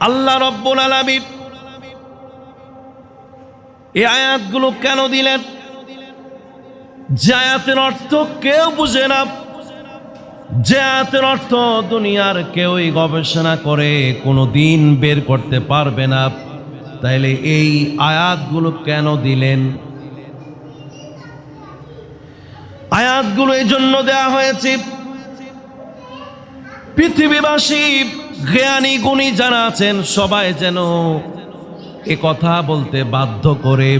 আল্লাহ রব্বুল আলামিন এই আয়াতগুলো কেন দিলেন? যে আয়াতের অর্থ কেউ বুঝে না। যে আয়াতের অর্থ দুনিয়ার কেউই গবেষণা করে, কোনো দিন বের করতে পারবে না। তাইলে এই আয়াতগুলো কেন দিলেন? আয়াতগুলো এই জন্য দেয়া হয়েছে। পৃথিবীবাসী জ্ঞানী গুণী যারা আছেন, সবাই যেন এ কথা বলতে বাধ্য করে।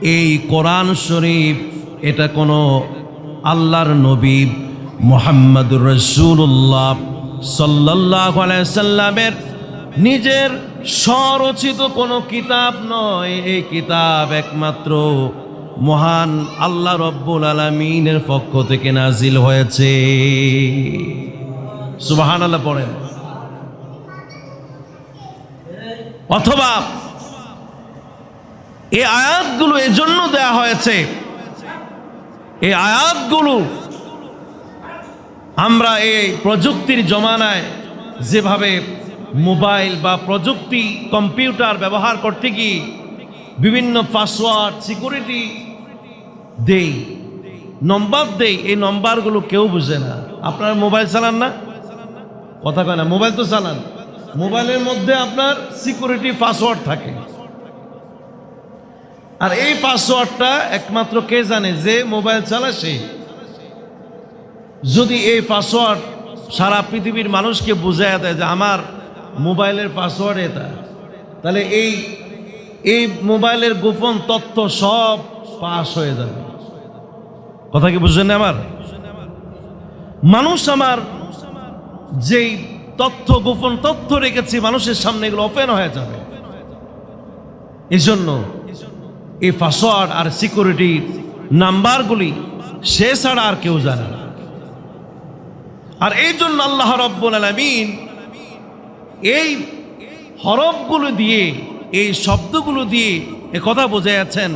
এই কোরআন শরীফ, এটা কোনো আল্লাহর নবী মোহাম্মদুর রসুল্লাহ সাল্লাহ সাল্লামের নিজের স্বরচিত কোনো কিতাব নয়। এই কিতাব একমাত্র মহান আল্লাহ রব্বুল আলমিনের পক্ষ থেকে নাজিল হয়েছে। সুবাহান আল্লাহ পড়েন। অথবা এই আয়াতগুলো এজন্য দেয়া হয়েছে এই আয়াতগুলো আমরা এই প্রযুক্তির জমানায় যেভাবে মোবাইল বা প্রযুক্তি কম্পিউটার ব্যবহার করতে গিয়ে বিভিন্ন পাসওয়ার্ড, সিকিউরিটি দেই, নম্বর দেই, এই নম্বরগুলো কেউ বুঝে না। আপনারা মোবাইল চালান না? কথা কয় না, মোবাইল তো চালান। মোবাইলের মধ্যে আপনার সিকিউরিটি পাসওয়ার্ড থাকে। আর এই পাসওয়ার্ডটা একমাত্র কে জানে যে মোবাইল চালায় সে? যদি এই পাসওয়ার্ড সারা পৃথিবীর মানুষকে বুঝায় দেয় যে আমার মোবাইলের পাসওয়ার্ড এটা, তাহলে এই এই মোবাইলের গোপন তথ্য সব পাস হয়ে যাবে। কথা কি বুঝছেন না আমার? মানুষ আমার যেই তথ্য, গোপন তথ্য রেখেছি, মানুষের সামনে এগুলো ওপেন হয়ে যাবে। এই জন্য এই পাসওয়ার্ড আর সিকিউরিটি নাম্বারগুলি সে ছাড়া আর কেউ জানে না। আর এই জন্য আল্লাহ রব্বুল আলমিন এই হরফগুলো দিয়ে, এই শব্দগুলো দিয়ে এ কথা বোঝাইয়াছেন,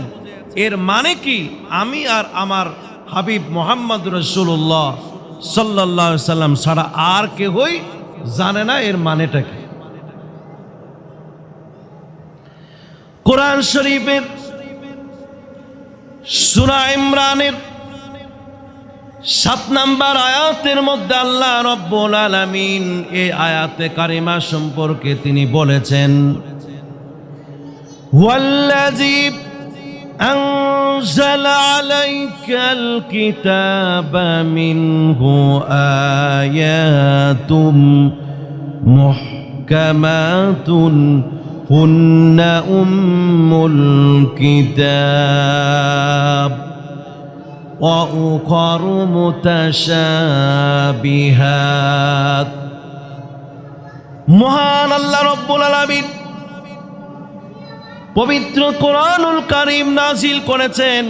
এর মানে কি? আমি আর আমার হাবিব মোহাম্মদ রসুল্লাহ সাল্লাহ সাল্লাম ছাড়া আর কেহই জানে না এর মানেটা কি? কোরআন শরীফের, সুরা ইমরানের সাত নাম্বার আয়াতের মধ্যে আল্লাহ রব্বুল আলামিন এই আয়াতে কারিমা সম্পর্কে তিনি বলেছেন, ওয়াল্লাযী أنزل عليك الكتاب منه آيات محكمات هن أم الكتاب وأخر متشابهات মহান আল্লাহ রব্বুল আলামিন পবিত্র কোরআনুল কারিম নাজিল করেছেন।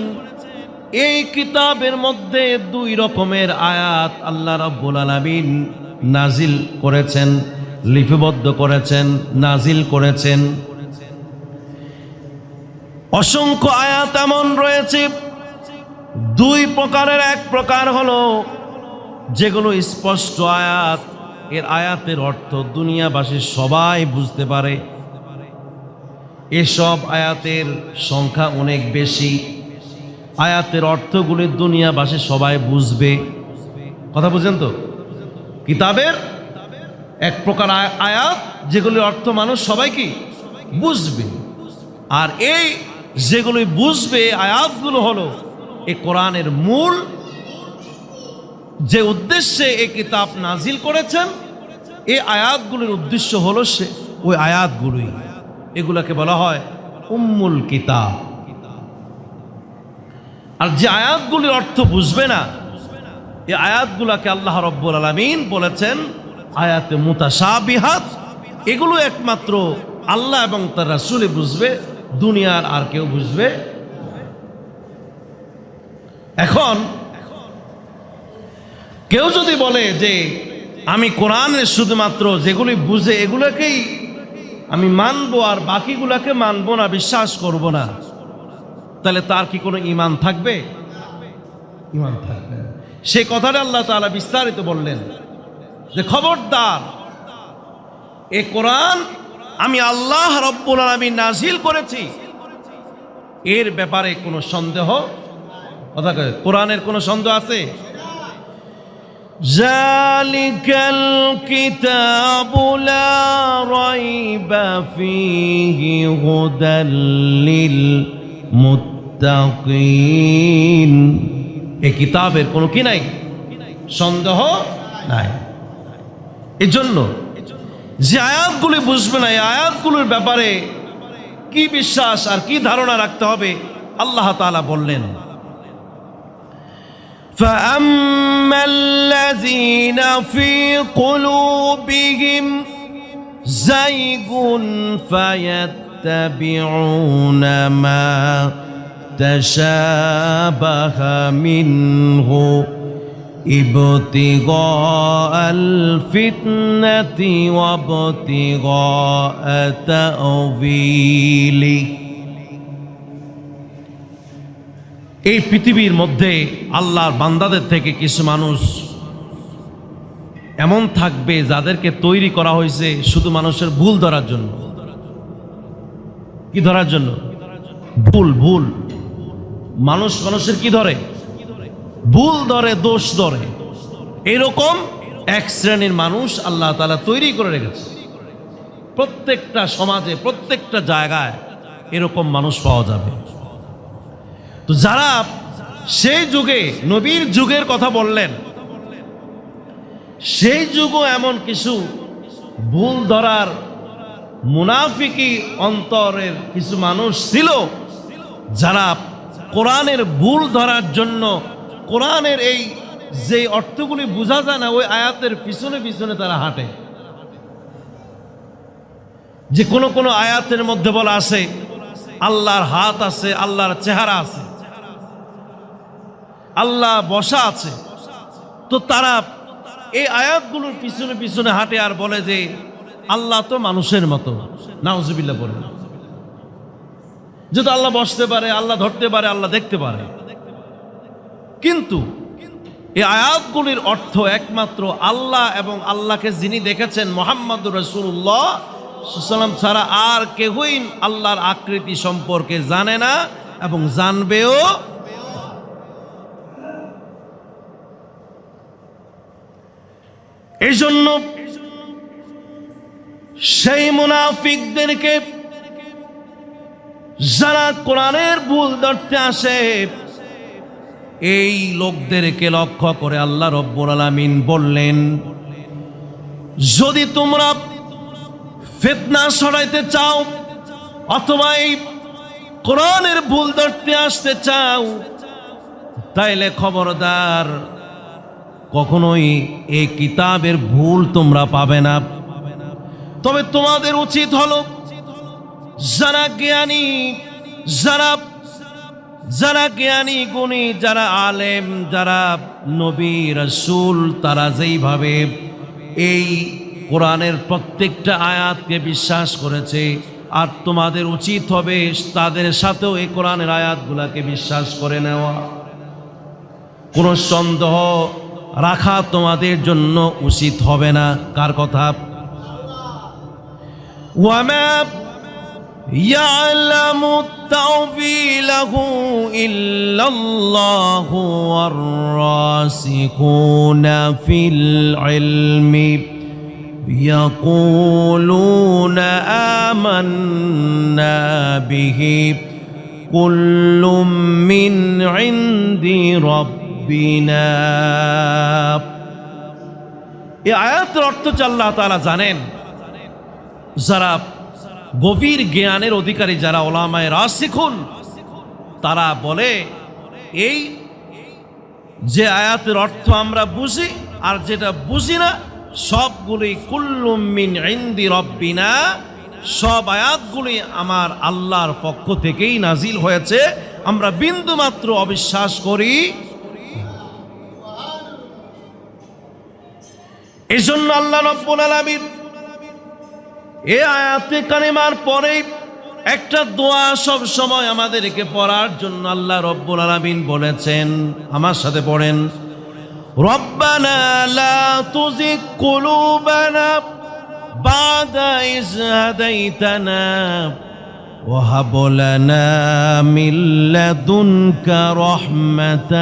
এই কিতাবের মধ্যে দুই রকমের আয়াত আল্লাহ রব্বুল আলামিন নাজিল করেছেন, লিপিবদ্ধ করেছেন নাজিল করেছেন। অসংখ্য আয়াত এমন রয়েছে, দুই প্রকারের, এক প্রকার হলো যেগুলো স্পষ্ট আয়াত, এর আয়াতের অর্থ দুনিয়াবাসী সবাই বুঝতে পারে। এসব আয়াতের সংখ্যা অনেক বেশি। আয়াতের অর্থগুলি দুনিয়াবাসী সবাই বুঝবে। কথা বুঝেন তো? কিতাবের এক প্রকার আয়াত, যেগুলির অর্থ মানুষ সবাই কি? বুঝবে। আর এই যেগুলি বুঝবে, আয়াতগুলো হলো এ কোরআনের মূল যে উদ্দেশ্যে এই কিতাব নাজিল করেছেন এই আয়াতগুলির উদ্দেশ্য হলো সে ওই আয়াতগুলোই। এগুলাকে বলা হয় উম্মুল কিতাব। আর যে আয়াতগুলির অর্থ বুঝবে না, এই আয়াতগুলাকে আল্লাহ রব্বুল আলমিন বলেছেন, আয়াতে মুতাসাবিহাত এগুলো একমাত্র আল্লাহ এবং তার রাসুলে বুঝবে, দুনিয়ার আর কেউ বুঝবে। এখন কেউ যদি বলে যে আমি কোরআনের শুধুমাত্র যেগুলি বুঝে এগুলোকেই আমি মানবো আর বাকিগুলাকে মানবো না বিশ্বাস করব না। তাহলে তার কি কোনো ইমান থাকবে? ইমান থাকবে সে কথাটা আল্লাহ তালা বিস্তারিত বললেন। যে খবরদার এ কোরআন আমি আল্লাহ রব্বুল আমি নাজিল করেছি। এর ব্যাপারে কোনো সন্দেহ? কথা কোরআনের কোনো সন্দেহ আছে? জালিকাল কিতাবুলা ريب فيه هدى للمتقين এই কিতাবের কোনো কি নাই সন্দেহ নাই এজন্য যে আয়াতগুলি বুঝবে না এই আয়াতগুলোর ব্যাপারে কি বিশ্বাস আর কি ধারণা রাখতে হবে আল্লাহ তাআলা বললেন فأما الذين في قلوبهم زيغ فيتبعون ما تشابه منه ابتغاء الفتنة وابتغاء تأويله এই পৃথিবীর মধ্যে আল্লাহর বান্দাদের থেকে কিছু মানুষ এমন থাকবে যাদেরকে তৈরি করা হয়েছে শুধু মানুষের ভুল ধরার জন্য। কি ধরার জন্য? ভুল ভুল। মানুষ মানুষের কি ধরে? ভুল ধরে, দোষ ধরে। এরকম এক শ্রেণির মানুষ আল্লাহ তালা তৈরি করে রেখেছে। প্রত্যেকটা সমাজে, প্রত্যেকটা জায়গায় এরকম মানুষ পাওয়া যাবে। তো যারা সেই যুগে, নবীর যুগের কথা বললেন সেই যুগও এমন কিছু ভুল ধরার মুনাফিকি অন্তরের কিছু মানুষ ছিল যারা কোরআনের ভুল ধরার জন্য, কোরআনের এই যে অর্থগুলি বোঝা যায় না, ওই আয়াতের পিছনে পিছনে তারা হাঁটে। যে কোনো কোনো আয়াতের মধ্যে বলা আছে, আল্লাহর হাত আছে, আল্লাহর চেহারা আছে, আল্লাহ বসা আছে। তো তারা এই আয়াতগুলোর পিছনে পিছনে হাঁটে আর বলে যে, আল্লাহ তো মানুষের মতো। নাউজুবিল্লাহ বলে যেহেতু আল্লাহ বসতে পারে, আল্লাহ ধরতে পারে, আল্লাহ দেখতে পারে। কিন্তু এই আয়াতগুলির অর্থ একমাত্র আল্লাহ এবং আল্লাহকে যিনি দেখেছেন মোহাম্মদ রসুল্লাহ সাল্লাম ছাড়া আর কেহই আল্লাহর আকৃতি সম্পর্কে জানে না এবং জানবেও এই জন্য সেই মুনাফিকদেরকে যারা কোরআনের ভুল ধরতে আসে, এই লোকদেরকে লক্ষ্য করে আল্লাহ রব্বুল আলামিন বললেন, যদি তোমরা ফেতনা সরাইতে চাও অথবা এই কোরআনের ভুল ধরতে আসতে চাও, তাইলে খবরদার কখনোই এই কিতাবের ভুল তোমরা পাবে না। তবে তোমাদের উচিত হলো যারা জ্ঞানী, যারা যারা জ্ঞানী গুণী, যারা আলেম, যারা নবী, রসুল, তারা যেইভাবে এই কোরআনের প্রত্যেকটা আয়াতকে বিশ্বাস করেছে, আর তোমাদের উচিত হবে তাদের সাথেও এই কোরআনের আয়াতগুলাকে বিশ্বাস করে নেওয়া। কোনো সন্দেহ রাখা তোমাদের জন্য উচিত হবে না কার কথা ওয়ামা يعلم تأويله إلا الله والراسخون في العلم يقولون آمنا به كل من عند রব্বিনা এই আয়াতের অর্থ আল্লাহ তালা জানেন, যারা গভীর জ্ঞানের অধিকারী, যারা ওলামায় রাজ শিখুন তারা বলে, এই যে আয়াতের অর্থ আমরা বুঝি আর যেটা বুঝি না, সবগুলি কুল্লুমিন ইন্দি রব্বিনা, সব আয়াতগুলি আমার আল্লাহর পক্ষ থেকেই নাজিল হয়েছে। আমরা বিন্দুমাত্র অবিশ্বাস করি এই জন্য আল্লাহ রব্বুল আলামিন এ আয়াতে কারিমার পরে একটা দোয়া সব সময় আমাদেরকে পড়ার জন্য আল্লাহ রব্বুল আলামিন বলেছেন আমার সাথে পড়েন রব্বানা লা তুজিগ কুলুবানা بعد إذ هديتنا وهب لنا من لدنك رحمة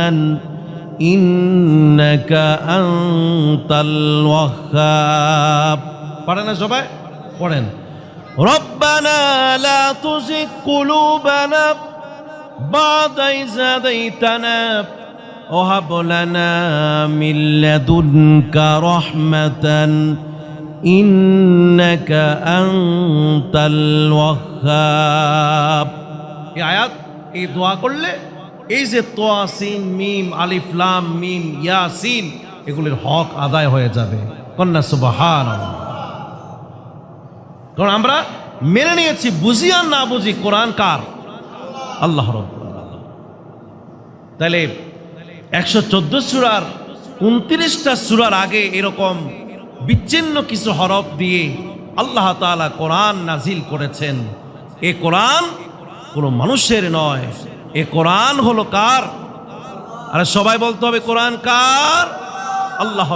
إنك أنت الوهاب পড়েন না সবাই পড়েন ربنا لا تزغ قلوبنا بعد إذ هديتنا وهب لنا من لدنك رحمة إنك أنت الوهاب এই আয়াত এই দোয়া করলে এই যে তোয়াসিন, মিম আলিফলাম মিম, ইয়াসিন, এগুলির হক আদায় হয়ে যাবে। কন্যা সুবাহান কারণ আমরা মেনে নিয়েছি, বুঝি আর না বুঝি কোরআন কার? আল্লাহ আলামিন। তাহলে একশো চোদ্দ সুরার উনত্রিশটা সুরার আগে এরকম বিচ্ছিন্ন কিছু হরফ দিয়ে আল্লাহ তাআলা কোরআন নাজিল করেছেন। এ কোরআন কোনো মানুষের নয়। এ কোরআন হলো কার? আরে সবাই বলতে হবে কোরআন কার? আল্লাহ